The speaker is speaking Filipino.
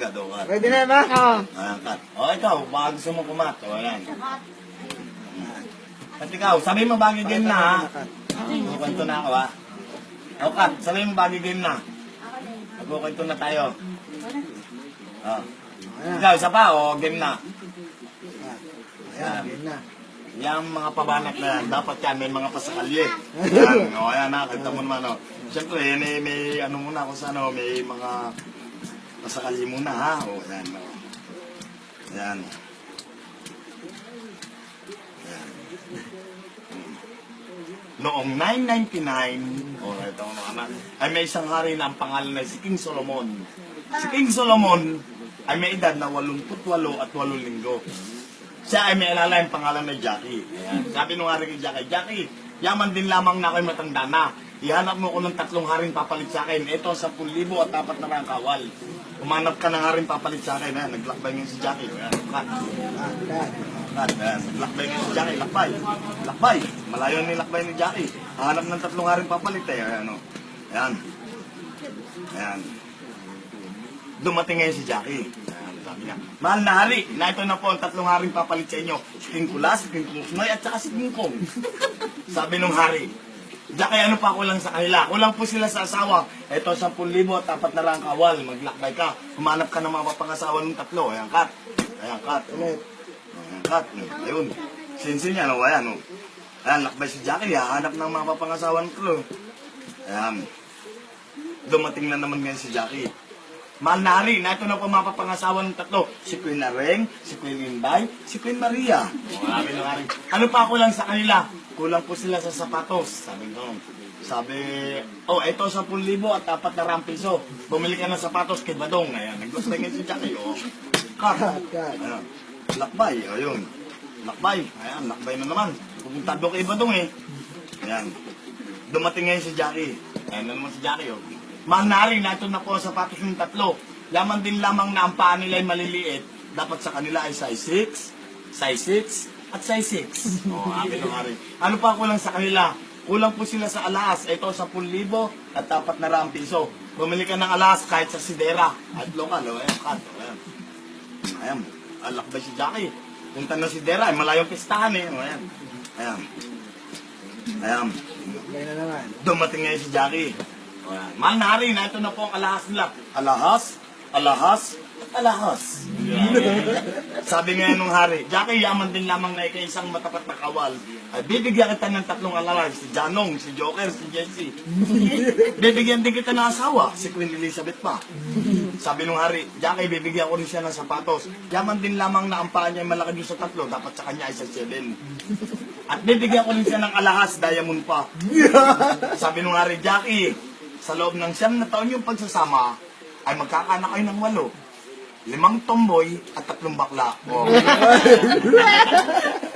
Gado ka. Ready na ba? Oo. Ayan, cut. O, ikaw, baka gusto mo kumat. O, ayan. At ikaw, sabi mo bagay game na, ha? Magkukwento na ako, ha? O, cut, sabi mo bagay game na. Magkukwento na tayo. O. Ikaw, isa pa, o, game na. Ayan, game na. Yung mga pabanat na yan, dapat yan, may mga pasakalye. Yan, o, ayan na, kita mo naman, o. Siyempre, eh, may ano muna kung saan, o, may mga pasakalye muna, ha? O, yan, o. Yan. Yan. Noong 999, o, ito mo naman, ay may isang hari na ang pangalan ay si King Solomon. Si King Solomon ay may edad na 88 at 8 linggo. Siya ay may alala yung pangalan na Jackie. Ayan. Sabi nung hari kay Jackie, Jackie, yaman din lamang na ako'y matanda na. Ihanap mo ko ng tatlong haring papalit sa akin. Ito, 10,000 at dapat na lang kawal. Umanap ka ng haring papalit sa akin. Ayan, naglakbay ngayon si Jackie. Ayan, cut. Ah. Cut. Ayan, naglakbay ngayon si Jackie. Lakbay. Lakbay. Malayo ni lakbay ni Jackie. Hanap ng tatlong haring papalit eh. Ayan, o. Ayan. Ayan. Dumating ngayon si Jackie. Ayan, sabi niya, Mahal na hari, na ito na po ang tatlong haring papalit sa inyo. Si King Kulas, si King Kulusnoy, at saka si King Kong. sabi nung hari, Jackie, ano pa kulang sa kanila? Kulang po sila sa asawa. Ito, 10,000 at dapat na lang kawal. Maglakbay ka. Humanap ka ng mga papangasawa ng tatlo. Ayan, cut. Ayan, cut. Ulit. Ayan, cut. Ayun. Sinsin niya, no? Ayan, no? Ayan, lakbay si Jackie. Hahanap ng mga papangasawa ng tatlo. Ayan. Dumating na naman ngayon si Jackie. Mahal na hari, na ito na po mga papangasawa ng tatlo. Si Queen Nareng, si Queen Inday, si Queen Maria. Sabi ng hari, ano pa kulang sa kanila? Kulang po sila sa sapatos. Sabi ko, sabi, oh, ito 10,000 at dapat na rang piso. Bumili ka ng sapatos kay Badong. Ayan, nag-gusto ngayon si Jackie, oh. Cut. Ayan. Lakbay, ayun. Lakbay, ayan, lakbay na naman. Pupunta doon kay Badong eh. Ayan. Dumating ngayon si Jackie. Ayan na naman si Jackie, oh. Manari, na ito na po ang sapatos ng tatlo. Yaman din lamang na ang paa nila ay maliliit. Dapat sa kanila ay size 6, size 6, at size 6. Oh, akin ng hari. Ano pa kulang sa kanila? Kulang po sila sa alas. Ito, 10,000 at dapat na raang piso. Bumili ka ng alas kahit sa sidera. At local, oh, ayan, cut, oh, ayan. Ayan, alak ba si Jackie? Punta na si Dera, ay malayong pistahan eh. O, Ayan. Ayan. Ayan. Dumating ngayon si Jackie. Ayan. Mahal na ito na po ang alahas nila. Alahas, alahas, alahas. Sabi ngayon nung hari, Jackie, yaman din lamang na ikaw isang matapat na kawal. Ay, bibigyan kita ng tatlong alahas. Si Janong, si Joker, si Jesse. bibigyan din kita ng asawa, si Queen Elizabeth pa. Sabi nung hari, Jackie, bibigyan ko rin siya ng sapatos. Yaman din lamang na ang paa niya ay malaki doon sa tatlo, dapat sa kanya ay sa seven. At bibigyan ko rin siya ng alahas, diamond pa. Sabi nung hari, Jackie, sa loob ng siyam na taon yung pagsasama, ay magkakaanak kayo ng walo. Limang tomboy at tatlong bakla. Oh.